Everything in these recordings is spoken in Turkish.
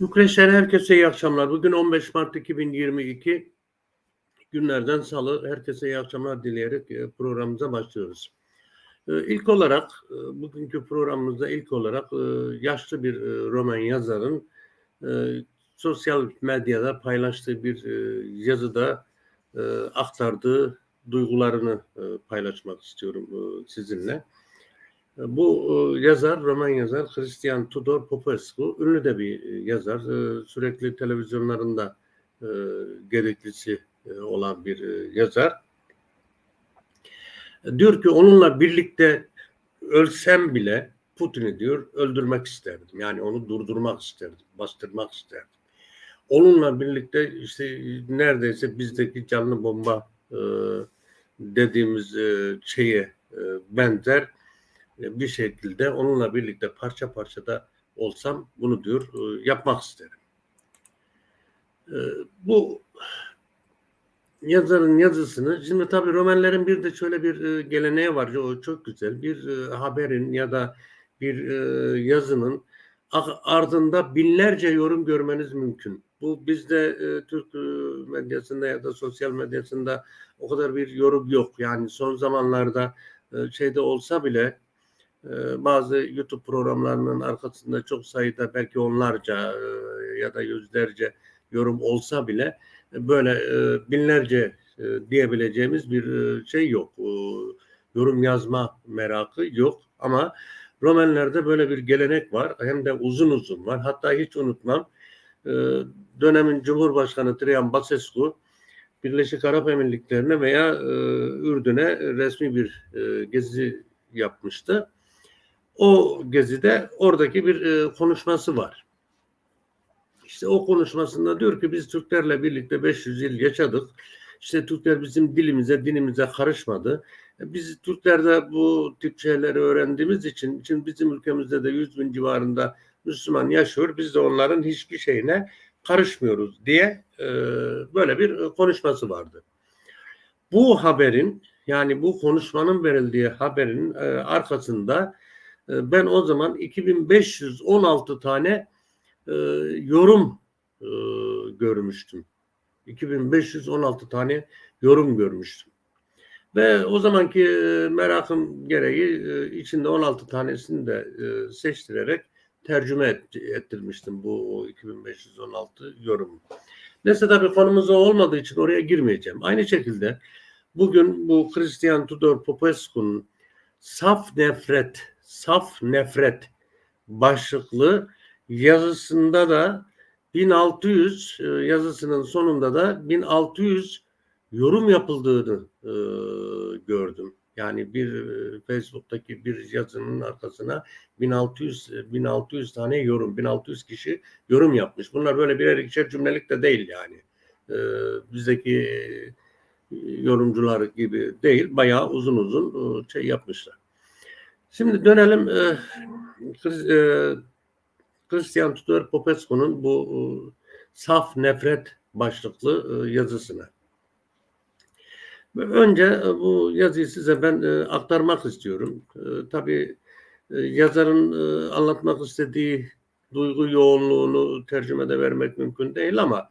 Mükreşler herkese iyi akşamlar. Bugün 15 Mart 2022 günlerden salı. Herkese iyi akşamlar dileyerek e, programımıza başlıyoruz. E, İlk olarak e, bugünkü programımızda ilk olarak yaşlı bir roman yazarın sosyal medyada paylaştığı bir yazıda aktardığı duygularını paylaşmak istiyorum sizinle. Bu e, yazar, roman yazar Christian Tudor Popescu, ünlü de bir e, yazar. E, sürekli televizyonlarında gereklisi olan bir yazar. Diyor ki onunla birlikte ölsem bile Putin'i diyor öldürmek isterdim. Yani onu durdurmak isterdim, bastırmak isterdim. Onunla birlikte işte neredeyse bizdeki canlı bomba dediğimiz şeye benzer bir şekilde onunla birlikte parça parça da olsam bunu diyor e, yapmak isterim. E, bu yazarın yazısını şimdi tabii romanların bir de şöyle bir e, geleneği var o çok güzel bir haberin ya da bir yazının ardında binlerce yorum görmeniz mümkün. Bu bizde Türk medyasında ya da sosyal medyasında o kadar bir yorum yok. Yani son zamanlarda şeyde olsa bile bazı YouTube programlarının arkasında çok sayıda belki onlarca e, ya da yüzlerce yorum olsa bile e, böyle e, binlerce diyebileceğimiz bir şey yok. Yorum yazma merakı yok ama romanlarda böyle bir gelenek var. Hem de uzun uzun var. Hatta hiç unutmam dönemin Cumhurbaşkanı Trian Basescu Birleşik Arap Emirlikleri'ne veya Ürdün'e resmi bir gezi yapmıştı o gezide oradaki bir e, konuşması var. İşte o konuşmasında diyor ki biz Türklerle birlikte 500 yıl yaşadık. İşte Türkler bizim dilimize, dinimize karışmadı. E, biz Türkler de bu tip şeyleri öğrendiğimiz için, için bizim ülkemizde de 100 bin civarında Müslüman yaşıyor. Biz de onların hiçbir şeyine karışmıyoruz diye e, böyle bir konuşması vardı. Bu haberin yani bu konuşmanın verildiği haberin e, arkasında ben o zaman 2516 tane e, yorum e, görmüştüm. 2516 tane yorum görmüştüm. Ve o zamanki e, merakım gereği e, içinde 16 tanesini de e, seçtirerek tercüme et, ettirmiştim bu 2516 yorum. Neyse tabii konumuz o olmadığı için oraya girmeyeceğim. Aynı şekilde bugün bu Christian Tudor Popescu'nun saf nefret saf nefret başlıklı yazısında da 1600 e, yazısının sonunda da 1600 yorum yapıldığını e, gördüm. Yani bir e, Facebook'taki bir yazının arkasına 1600 1600 tane yorum, 1600 kişi yorum yapmış. Bunlar böyle birer ikişer cümlelik de değil yani. E, bizdeki yorumcular gibi değil, bayağı uzun uzun şey yapmışlar. Şimdi dönelim e, e, Christian Tudor Popescu'nun bu e, saf nefret başlıklı e, yazısına. Önce e, bu yazıyı size ben e, aktarmak istiyorum. E, tabii e, yazarın e, anlatmak istediği duygu yoğunluğunu tercümede vermek mümkün değil ama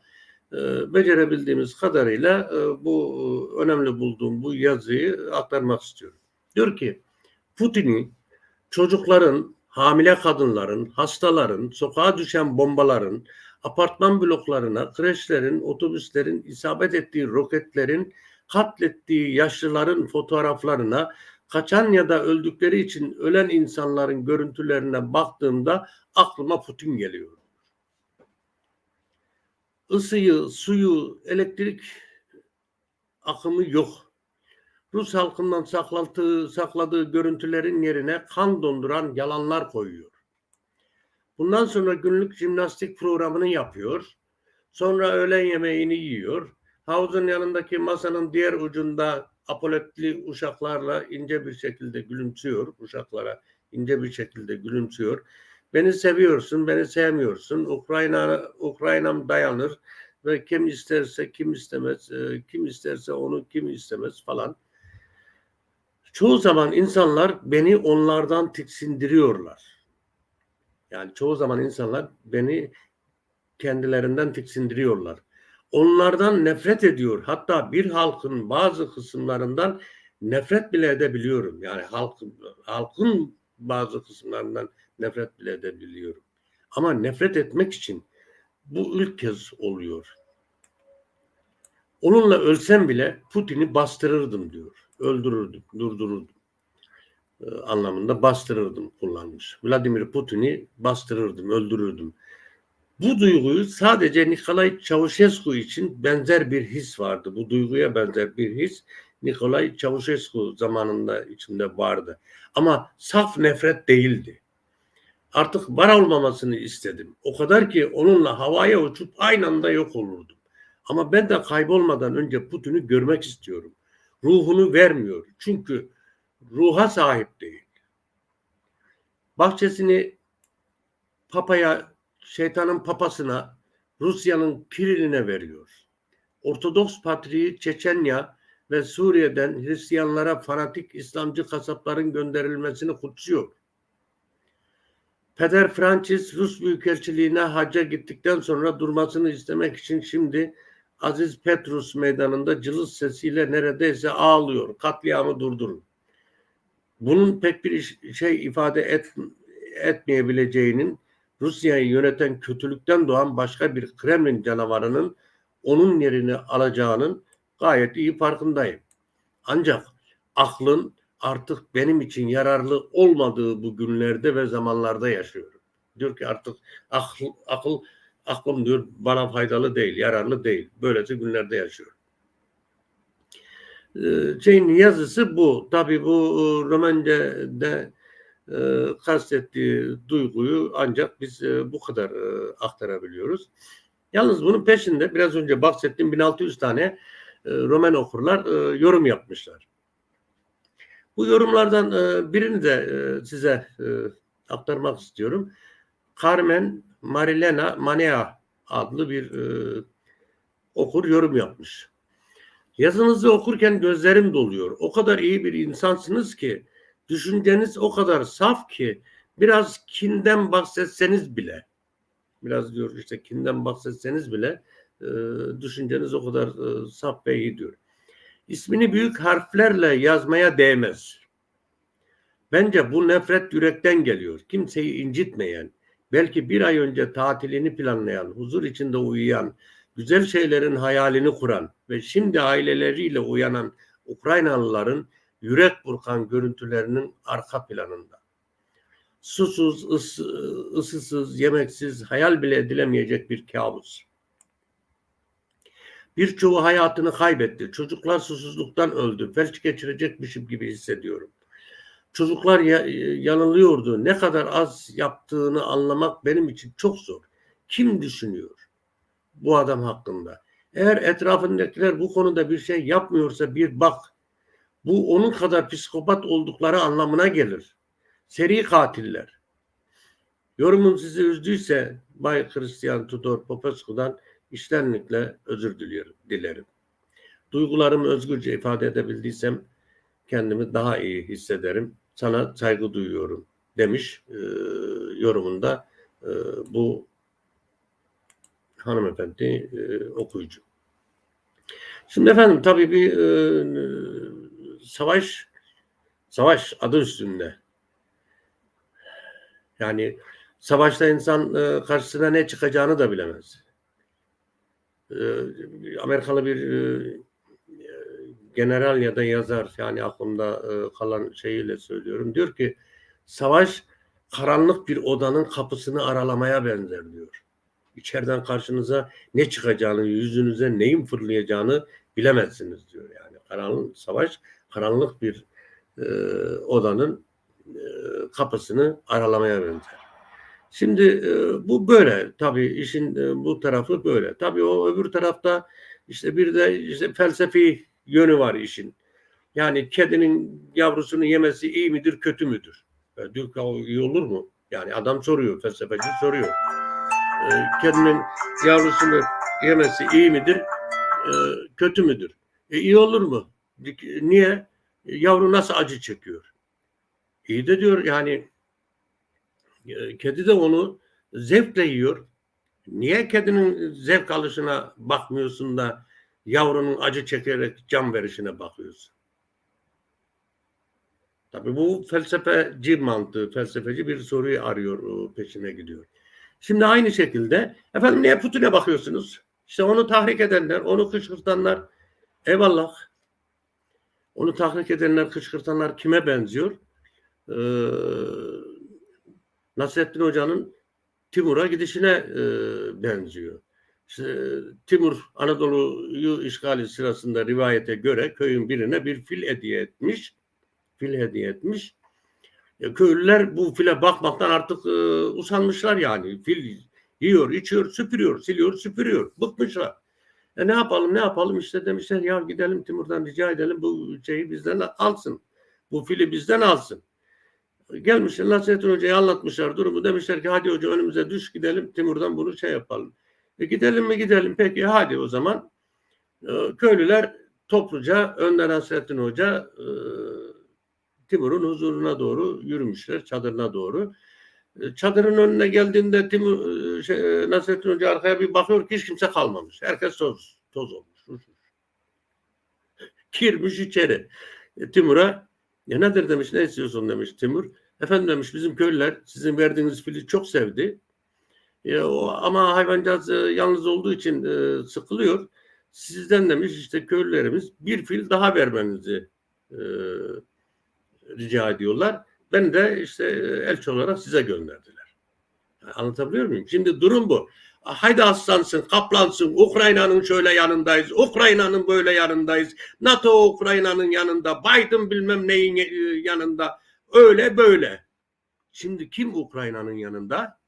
e, becerebildiğimiz kadarıyla e, bu e, önemli bulduğum bu yazıyı aktarmak istiyorum. Diyor ki Putin'i çocukların, hamile kadınların, hastaların, sokağa düşen bombaların, apartman bloklarına, kreşlerin, otobüslerin isabet ettiği roketlerin, katlettiği yaşlıların fotoğraflarına, kaçan ya da öldükleri için ölen insanların görüntülerine baktığımda aklıma Putin geliyor. Isıyı, suyu, elektrik akımı yok. Rus halkından sakladığı, sakladığı görüntülerin yerine kan donduran yalanlar koyuyor. Bundan sonra günlük jimnastik programını yapıyor. Sonra öğlen yemeğini yiyor. Havuzun yanındaki masanın diğer ucunda apoletli uşaklarla ince bir şekilde gülümsüyor. Uşaklara ince bir şekilde gülümsüyor. Beni seviyorsun, beni sevmiyorsun. Ukrayna Ukrayna'm dayanır ve kim isterse kim istemez, e, kim isterse onu kim istemez falan. Çoğu zaman insanlar beni onlardan tiksindiriyorlar. Yani çoğu zaman insanlar beni kendilerinden tiksindiriyorlar. Onlardan nefret ediyor. Hatta bir halkın bazı kısımlarından nefret bile edebiliyorum. Yani halkın, halkın bazı kısımlarından nefret bile edebiliyorum. Ama nefret etmek için bu ilk kez oluyor. Onunla ölsem bile Putin'i bastırırdım diyor. Öldürürdüm, durdururdum e, anlamında bastırırdım kullanmış. Vladimir Putin'i bastırırdım, öldürürdüm. Bu duyguyu sadece Nikolay Çavuşescu için benzer bir his vardı. Bu duyguya benzer bir his Nikolay Çavuşescu zamanında içinde vardı. Ama saf nefret değildi. Artık var olmamasını istedim. O kadar ki onunla havaya uçup aynı anda yok olurdum. Ama ben de kaybolmadan önce Putin'i görmek istiyorum. Ruhunu vermiyor. Çünkü ruha sahip değil. Bahçesini papaya, şeytanın papasına, Rusya'nın Kiriline veriyor. Ortodoks Patriği Çeçenya ve Suriye'den Hristiyanlara fanatik İslamcı kasapların gönderilmesini kutsuyor. Peder Francis Rus Büyükelçiliğine hacca gittikten sonra durmasını istemek için şimdi Aziz Petrus meydanında cılız sesiyle neredeyse ağlıyor. Katliamı durdurun. Bunun pek bir şey ifade et, etmeyebileceğinin Rusya'yı yöneten kötülükten doğan başka bir Kremlin canavarının onun yerini alacağının gayet iyi farkındayım. Ancak aklın artık benim için yararlı olmadığı bu günlerde ve zamanlarda yaşıyorum. Diyor ki artık akıl, akıl aklım diyor bana faydalı değil, yararlı değil. Böylece günlerde yaşıyorum. Ee, şeyin yazısı bu. Tabi bu e, Romence'de e, kastettiği duyguyu ancak biz e, bu kadar aktarabiliyoruz. Yalnız bunun peşinde biraz önce bahsettiğim 1600 tane Roman okurlar yorum yapmışlar. Bu yorumlardan birini de size aktarmak istiyorum. Carmen Marilena Manea adlı bir e, okur yorum yapmış. Yazınızı okurken gözlerim doluyor. O kadar iyi bir insansınız ki, düşünceniz o kadar saf ki, biraz kinden bahsetseniz bile, biraz diyor işte kinden bahsetseniz bile, e, düşünceniz o kadar e, saf ve iyi diyor. İsmini büyük harflerle yazmaya değmez. Bence bu nefret yürekten geliyor. Kimseyi incitmeyen, belki bir ay önce tatilini planlayan, huzur içinde uyuyan, güzel şeylerin hayalini kuran ve şimdi aileleriyle uyanan Ukraynalıların yürek burkan görüntülerinin arka planında. Susuz, ısı, ısısız, yemeksiz, hayal bile edilemeyecek bir kabus. Birçoğu hayatını kaybetti. Çocuklar susuzluktan öldü. Felç geçirecekmişim gibi hissediyorum. Çocuklar ya, yanılıyordu. Ne kadar az yaptığını anlamak benim için çok zor. Kim düşünüyor? bu adam hakkında. Eğer etrafındakiler bu konuda bir şey yapmıyorsa bir bak. Bu onun kadar psikopat oldukları anlamına gelir. Seri katiller. Yorumum sizi üzdüyse Bay Christian Tudor Popescu'dan iştenlikle özür diliyorum, dilerim. Duygularımı özgürce ifade edebildiysem kendimi daha iyi hissederim. Sana saygı duyuyorum demiş e, yorumunda e, bu hanımefendi e, okuyucu. Şimdi efendim tabii bir e, savaş savaş adı üstünde. Yani savaşta insan e, karşısına ne çıkacağını da bilemez. E, Amerikalı bir e, general ya da yazar yani aklımda e, kalan şeyiyle söylüyorum. Diyor ki savaş karanlık bir odanın kapısını aralamaya benzer diyor içeriden karşınıza ne çıkacağını, yüzünüze neyin fırlayacağını bilemezsiniz diyor yani. Karanlık savaş, karanlık bir e, odanın e, kapısını aralamaya benzer. Şimdi e, bu böyle tabii işin e, bu tarafı böyle. Tabii o öbür tarafta işte bir de işte felsefi yönü var işin. Yani kedinin yavrusunu yemesi iyi midir, kötü müdür? E, ki iyi olur mu? Yani adam soruyor, felsefeci soruyor. E, kedinin yavrusunu yemesi iyi midir, e, kötü müdür? E, iyi olur mu? Niye? E, yavru nasıl acı çekiyor? İyi de diyor yani kedi de onu zevkle yiyor. Niye kedinin zevk alışına bakmıyorsun da yavrunun acı çekerek can verişine bakıyorsun? Tabii bu felsefeci mantığı, felsefeci bir soruyu arıyor, peşine gidiyor. Şimdi aynı şekilde efendim niye Putin'e bakıyorsunuz? İşte onu tahrik edenler, onu kışkırtanlar eyvallah. Onu tahrik edenler, kışkırtanlar kime benziyor? Ee, Nasrettin Hoca'nın Timur'a gidişine e, benziyor. İşte, Timur Anadolu'yu işgali sırasında rivayete göre köyün birine bir fil hediye etmiş. Fil hediye etmiş. E, köylüler bu file bakmaktan artık e, usanmışlar yani. Fil yiyor, içiyor, süpürüyor, siliyor, süpürüyor. Bıkmışlar. E ne yapalım ne yapalım işte demişler ya gidelim Timur'dan rica edelim bu şeyi bizden alsın. Bu fili bizden alsın. Gelmişler Nasrettin Hoca'ya anlatmışlar durumu demişler ki hadi hoca önümüze düş gidelim Timur'dan bunu şey yapalım. E gidelim mi gidelim peki hadi o zaman. E, köylüler topluca Önder Nasrettin Hoca e, Timur'un huzuruna doğru yürümüşler çadırına doğru. E, çadırın önüne geldiğinde Timur e, şey, Nasrettin Hoca arkaya bir bakıyor ki hiç kimse kalmamış. Herkes toz, toz olmuş. Girmiş içeri. E, Timur'a ya nedir demiş ne istiyorsun demiş Timur. Efendim demiş bizim köylüler sizin verdiğiniz fili çok sevdi. E, ama hayvancağız e, yalnız olduğu için e, sıkılıyor. Sizden demiş işte köylülerimiz bir fil daha vermenizi rica ediyorlar. Ben de işte elçi olarak size gönderdiler. Anlatabiliyor muyum? Şimdi durum bu. Haydi aslansın, kaplansın. Ukrayna'nın şöyle yanındayız. Ukrayna'nın böyle yanındayız. NATO Ukrayna'nın yanında. Biden bilmem neyin yanında. Öyle böyle. Şimdi kim Ukrayna'nın yanında?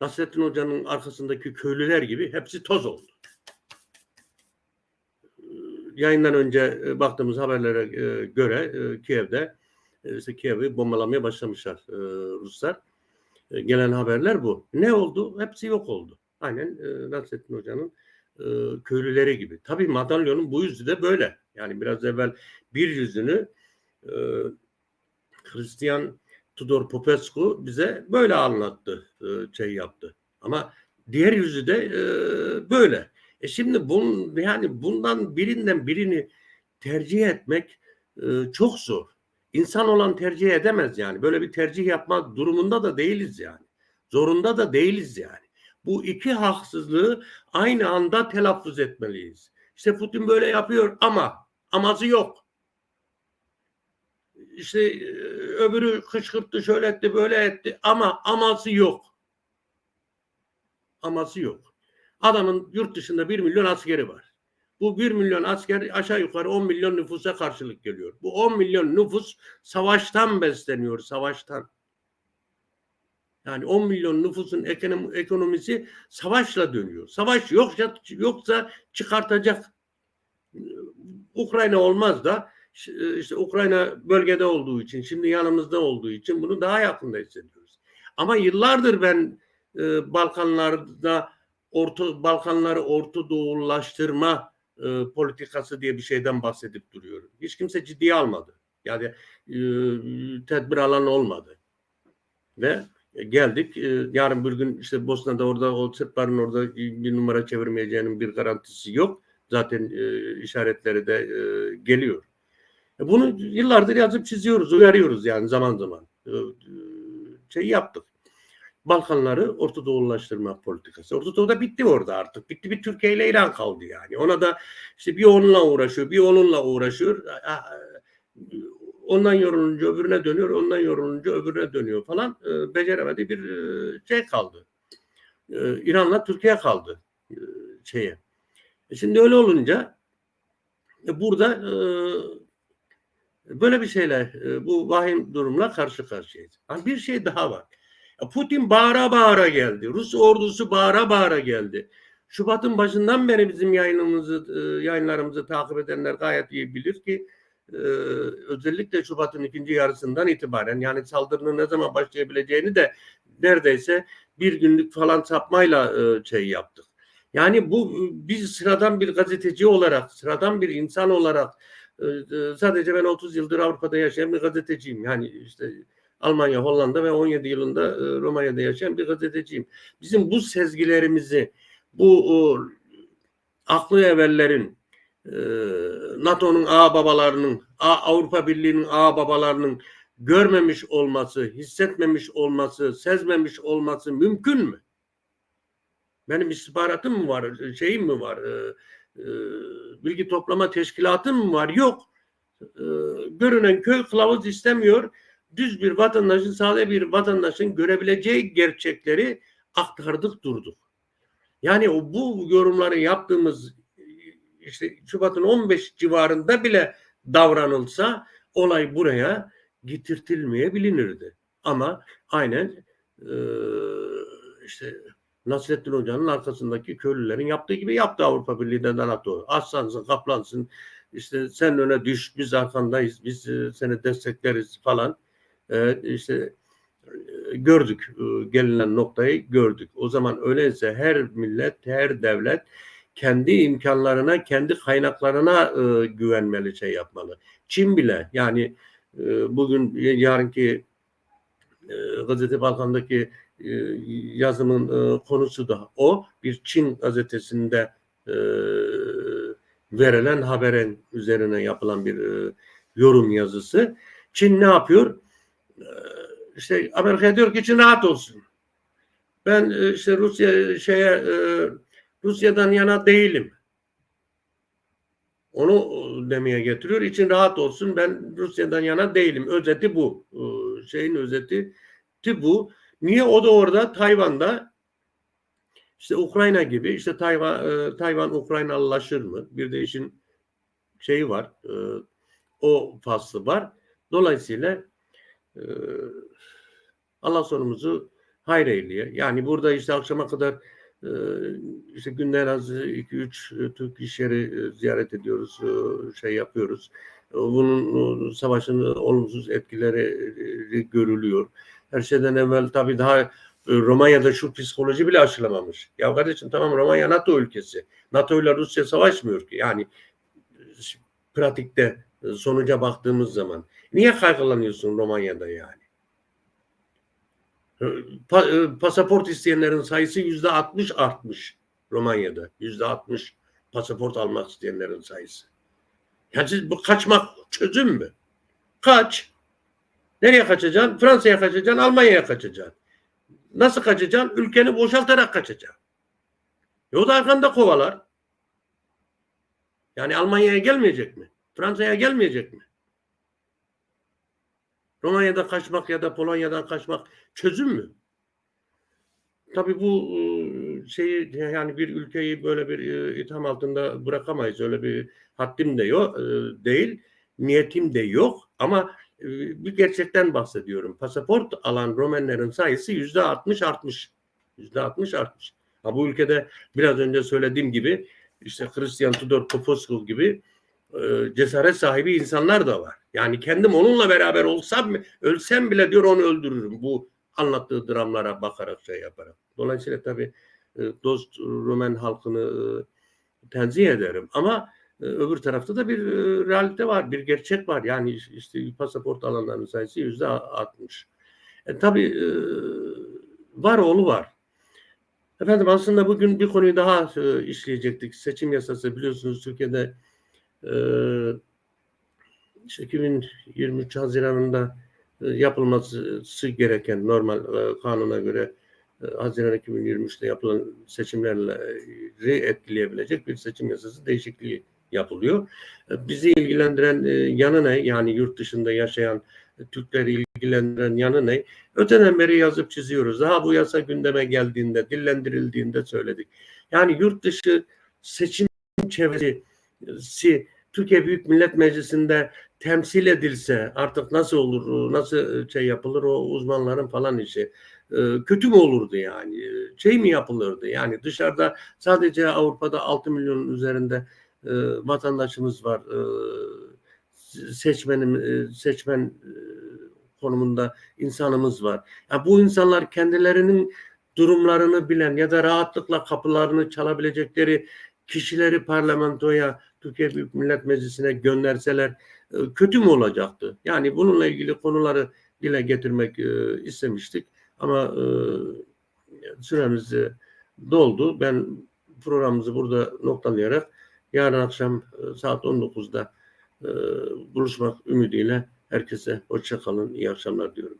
Nasrettin Hoca'nın arkasındaki köylüler gibi hepsi toz oldu. Yayından önce baktığımız haberlere göre Kiev'de işte Kiev'i bombalamaya başlamışlar Ruslar. Gelen haberler bu. Ne oldu? Hepsi yok oldu. Aynen Nasrettin Hoca'nın köylüleri gibi. Tabii madalyonun bu yüzü de böyle. Yani biraz evvel bir yüzünü Hristiyan Tudor Popescu bize böyle anlattı, şey yaptı. Ama diğer yüzü de böyle. E şimdi bun, yani bundan birinden birini tercih etmek çok zor. İnsan olan tercih edemez yani. Böyle bir tercih yapma durumunda da değiliz yani. Zorunda da değiliz yani. Bu iki haksızlığı aynı anda telaffuz etmeliyiz. İşte Putin böyle yapıyor ama aması yok. İşte öbürü kışkırttı, şöyle etti, böyle etti ama aması yok. Aması yok. Adamın yurt dışında bir milyon askeri var. Bu 1 milyon asker aşağı yukarı 10 milyon nüfusa karşılık geliyor. Bu 10 milyon nüfus savaştan besleniyor, savaştan. Yani 10 milyon nüfusun ekonomisi savaşla dönüyor. Savaş yoksa yoksa çıkartacak. Ukrayna olmaz da işte Ukrayna bölgede olduğu için, şimdi yanımızda olduğu için bunu daha yakında hissediyoruz. Ama yıllardır ben e, Balkanlarda Orta Balkanları Orta Doğulaştırma e, politikası diye bir şeyden bahsedip duruyorum. Hiç kimse ciddiye almadı. Yani e, tedbir alan olmadı. Ve geldik. E, yarın bir gün işte Bosna'da orada o Sırpların orada bir numara çevirmeyeceğinin bir garantisi yok. Zaten e, işaretleri de e, geliyor. E, bunu yıllardır yazıp çiziyoruz, uyarıyoruz yani zaman zaman. E, şey yaptık. Balkanları Orta Doğulaştırma politikası. Orta Doğu'da bitti orada artık. Bitti bir Türkiye ile İran kaldı yani. Ona da işte bir onunla uğraşıyor, bir onunla uğraşıyor. Ondan yorulunca öbürüne dönüyor, ondan yorulunca öbürüne dönüyor falan. E, beceremedi bir e, şey kaldı. E, İran'la Türkiye kaldı e, şeye. E şimdi öyle olunca e, burada e, böyle bir şeyle e, bu vahim durumla karşı karşıyayız. Yani bir şey daha var. Putin bağıra bağıra geldi. Rus ordusu bağıra bağıra geldi. Şubat'ın başından beri bizim yayınımızı, e, yayınlarımızı takip edenler gayet iyi bilir ki e, özellikle Şubat'ın ikinci yarısından itibaren yani saldırının ne zaman başlayabileceğini de neredeyse bir günlük falan sapmayla şey yaptık. Yani bu biz sıradan bir gazeteci olarak, sıradan bir insan olarak sadece ben 30 yıldır Avrupa'da yaşayan bir gazeteciyim. Yani işte Almanya, Hollanda ve 17 yılında e, Romanya'da yaşayan bir gazeteciyim. Bizim bu sezgilerimizi, bu aklı evvellerin, e, NATO'nun ağ babalarının, Avrupa Birliği'nin ağ babalarının görmemiş olması, hissetmemiş olması, sezmemiş olması mümkün mü? Benim istihbaratım mı var, şeyim mi var, e, e, bilgi toplama teşkilatım mı var? Yok. E, görünen köy kılavuz istemiyor. Düz bir vatandaşın, sade bir vatandaşın görebileceği gerçekleri aktardık durduk. Yani o bu yorumları yaptığımız işte Şubat'ın 15 civarında bile davranılsa olay buraya getirtilmeyebilinirdi. Ama aynen e, işte Nasrettin Hoca'nın arkasındaki köylülerin yaptığı gibi yaptı Avrupa Birliği'nden NATO. Aslansın, kaplansın, işte sen öne düş, biz arkandayız, biz e, seni destekleriz falan. E, işte e, gördük, e, gelinen noktayı gördük. O zaman öyleyse her millet, her devlet kendi imkanlarına, kendi kaynaklarına e, güvenmeli, şey yapmalı. Çin bile yani e, bugün yarınki e, Gazete Balkan'daki e, yazımın e, konusu da o. Bir Çin gazetesinde e, verilen haberin üzerine yapılan bir yorum yazısı. Çin ne yapıyor? E, işte Amerika diyor ki Çin rahat olsun. Ben işte Rusya şeye Rusya'dan yana değilim. Onu demeye getiriyor. İçin rahat olsun. Ben Rusya'dan yana değilim. Özeti bu. Şeyin özeti bu. Niye o da orada Tayvan'da işte Ukrayna gibi işte Tayvan e, Tayvan Ukraynalılaşır mı? Bir de işin şeyi var. E, o faslı var. Dolayısıyla e, Allah sonumuzu hayır eyleye. Yani burada işte akşama kadar e, işte günde en az 2-3 Türk iş yeri e, ziyaret ediyoruz, e, şey yapıyoruz. E, Bunun e, savaşın olumsuz etkileri e, görülüyor. Her şeyden evvel tabii daha e, Romanya'da şu psikoloji bile aşılamamış. Ya kardeşim tamam Romanya NATO ülkesi. NATO ile Rusya savaşmıyor ki. Yani e, pratikte e, sonuca baktığımız zaman. Niye kaygılanıyorsun Romanya'da yani? Pa, pasaport isteyenlerin sayısı yüzde 60 artmış Romanya'da. Yüzde 60 pasaport almak isteyenlerin sayısı. Yani siz bu kaçmak çözüm mü? Kaç. Nereye kaçacaksın? Fransa'ya kaçacaksın, Almanya'ya kaçacaksın. Nasıl kaçacaksın? Ülkeni boşaltarak kaçacaksın. E o da arkanda kovalar. Yani Almanya'ya gelmeyecek mi? Fransa'ya gelmeyecek mi? Romanya'da kaçmak ya da Polonya'dan kaçmak çözüm mü? Tabii bu şeyi yani bir ülkeyi böyle bir itham altında bırakamayız. Öyle bir haddim de yok değil, niyetim de yok ama bir gerçekten bahsediyorum. Pasaport alan Romenlerin sayısı yüzde 60 artmış. Yüzde 60 artmış. Ha, bu ülkede biraz önce söylediğim gibi işte Christian Tudor Popescu gibi cesaret sahibi insanlar da var. Yani kendim onunla beraber olsam ölsem bile diyor onu öldürürüm. Bu anlattığı dramlara bakarak şey yaparak. Dolayısıyla tabii dost Romen halkını tenzih ederim. Ama öbür tarafta da bir realite var, bir gerçek var. Yani işte pasaport alanlarının sayısı yüzde 60. E, tabii var oğlu var. Efendim aslında bugün bir konuyu daha işleyecektik. Seçim yasası biliyorsunuz Türkiye'de işte 2023 Haziran'ında yapılması gereken normal kanuna göre Haziran 2023'te yapılan seçimlerle etkileyebilecek bir seçim yasası değişikliği yapılıyor. Bizi ilgilendiren yanı ne? Yani yurt dışında yaşayan Türkleri ilgilendiren yanı ne? Öteden beri yazıp çiziyoruz. Daha bu yasa gündeme geldiğinde, dillendirildiğinde söyledik. Yani yurt dışı seçim çevresi Türkiye Büyük Millet Meclisi'nde temsil edilse artık nasıl olur, nasıl şey yapılır o uzmanların falan işi. Kötü mü olurdu yani? Şey mi yapılırdı? Yani dışarıda sadece Avrupa'da 6 milyonun üzerinde vatandaşımız var. Seçmenim, seçmen konumunda insanımız var. Ya bu insanlar kendilerinin durumlarını bilen ya da rahatlıkla kapılarını çalabilecekleri kişileri parlamentoya, Türkiye Büyük Millet Meclisi'ne gönderseler kötü mü olacaktı? Yani bununla ilgili konuları dile getirmek e, istemiştik. Ama e, süremiz e, doldu. Ben programımızı burada noktalayarak yarın akşam e, saat 19'da e, buluşmak ümidiyle herkese hoşça kalın, iyi akşamlar diyorum.